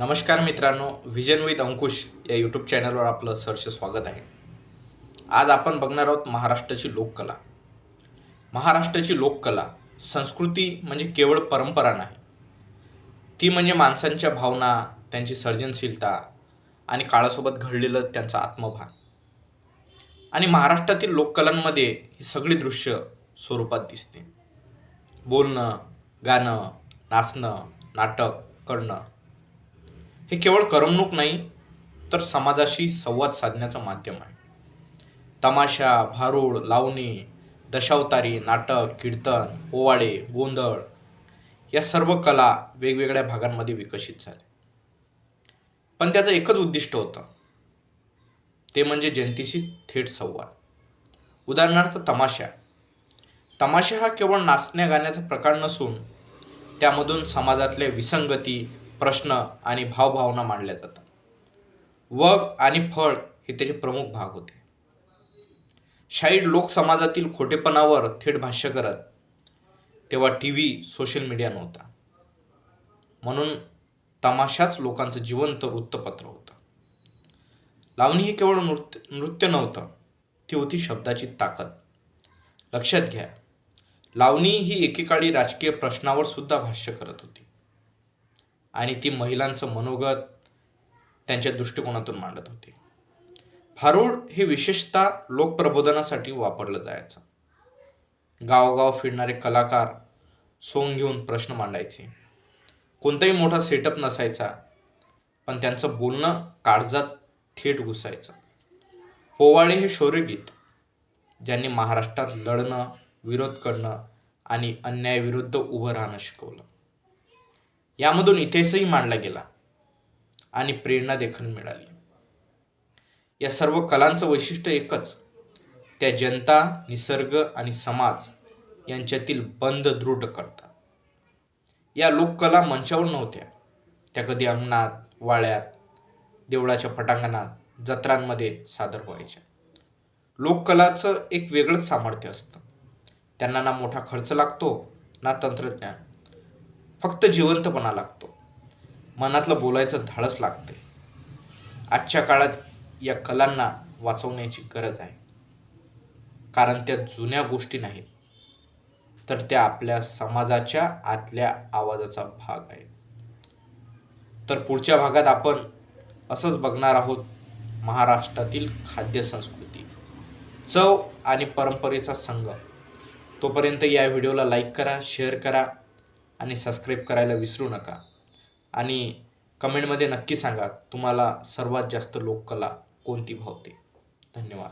नमस्कार मित्रांनो vision with अंकुश या यूट्यूब चॅनलवर आपलं सहर्ष स्वागत आहे. आज आपण बघणार आहोत महाराष्ट्राची लोककला. महाराष्ट्राची लोककला संस्कृती म्हणजे केवळ परंपरा नाही. ती म्हणजे माणसांच्या भावना त्यांची सर्जनशीलता आणि काळासोबत घडलेलं त्यांचं आत्मभान. आणि महाराष्ट्रातील लोककलांमध्ये ही सगळी दृश्य स्वरूपात दिसते. बोलणं गाणं नाचणं नाटक करणं हे केवळ करमणूक नाही तर समाजाशी संवाद साधण्याचं माध्यम आहे. तमाशा भारूड लावणी दशावतारी नाटक कीर्तन पोवाडे गोंधळ या सर्व कला वेगवेगळ्या भागांमध्ये विकसित झाल्या. पण त्याचं एकच उद्दिष्ट होतं. ते म्हणजे जनतेशी थेट संवाद. उदाहरणार्थ तमाशा. तमाशा हा केवळ नाचण्या गाण्याचा प्रकार नसून त्यामधून समाजातल्या विसंगती प्रश्न आणि भावभावना मांडल्या जातात. वग आणि फळ हे त्याचे प्रमुख भाग होते. शाहीड लोक समाजातील खोटेपणावर थेट भाष्य करत तेव्हा टी व्ही सोशल मीडिया नव्हता. म्हणून तमाशाच लोकांचं जिवंत वृत्तपत्र होतं. लावणी हे केवळ नृत्य नृत्य नव्हतं ती होती शब्दाची ताकद. लक्षात घ्या लावणी ही एकेकाळी राजकीय प्रश्नावर सुद्धा भाष्य करत होती. आणि ती महिलांचं मनोगत त्यांच्या दृष्टिकोनातून मांडत होती. फारूड हे विशेषतः लोकप्रबोधनासाठी वापरलं जायचं. गावोगाव फिरणारे कलाकार सोंग घेऊन प्रश्न मांडायचे. कोणताही मोठा सेटअप नसायचा पण त्यांचं बोलणं काळजात थेट घुसायचं. पोवाडे हे शौर्यगीत ज्यांनी महाराष्ट्रात लढणं विरोध करणं आणि अन्यायाविरुद्ध उभं राहणं शिकवलं. यामधून इतिहासही मांडला गेला आणि प्रेरणा देखील मिळाली. या सर्व कलांचं वैशिष्ट्य एकच त्या जनता निसर्ग आणि समाज यांच्यातील बंध दृढ करतात. या लोककला मंचावर नव्हत्या. त्या कधी अंगणात वाळ्यात देवळाच्या पटांगणात जत्रांमध्ये सादर व्हायच्या. लोककलाचं एक वेगळंच सामर्थ्य असतं. त्यांना ना मोठा खर्च लागतो ना तंत्रज्ञान. फक्त जिवंतपणा लागतो. मनातलं बोलायचं धाडस लागते. आजच्या काळात या कलांना वाचवण्याची गरज आहे. कारण त्या जुन्या गोष्टी नाहीत तर त्या आपल्या समाजाच्या आतल्या आवाजाचा भाग आहे तर पुढच्या भागात आपण असंच बघणार आहोत महाराष्ट्रातील खाद्य संस्कृती चव आणि परंपरेचा संगम. तोपर्यंत या व्हिडिओला लाईक करा शेअर करा आणि सबस्क्राईब करायला विसरू नका. आणि कमेंटमध्ये नक्की सांगा तुम्हाला सर्वात जास्त लोककला कोणती भावते? धन्यवाद.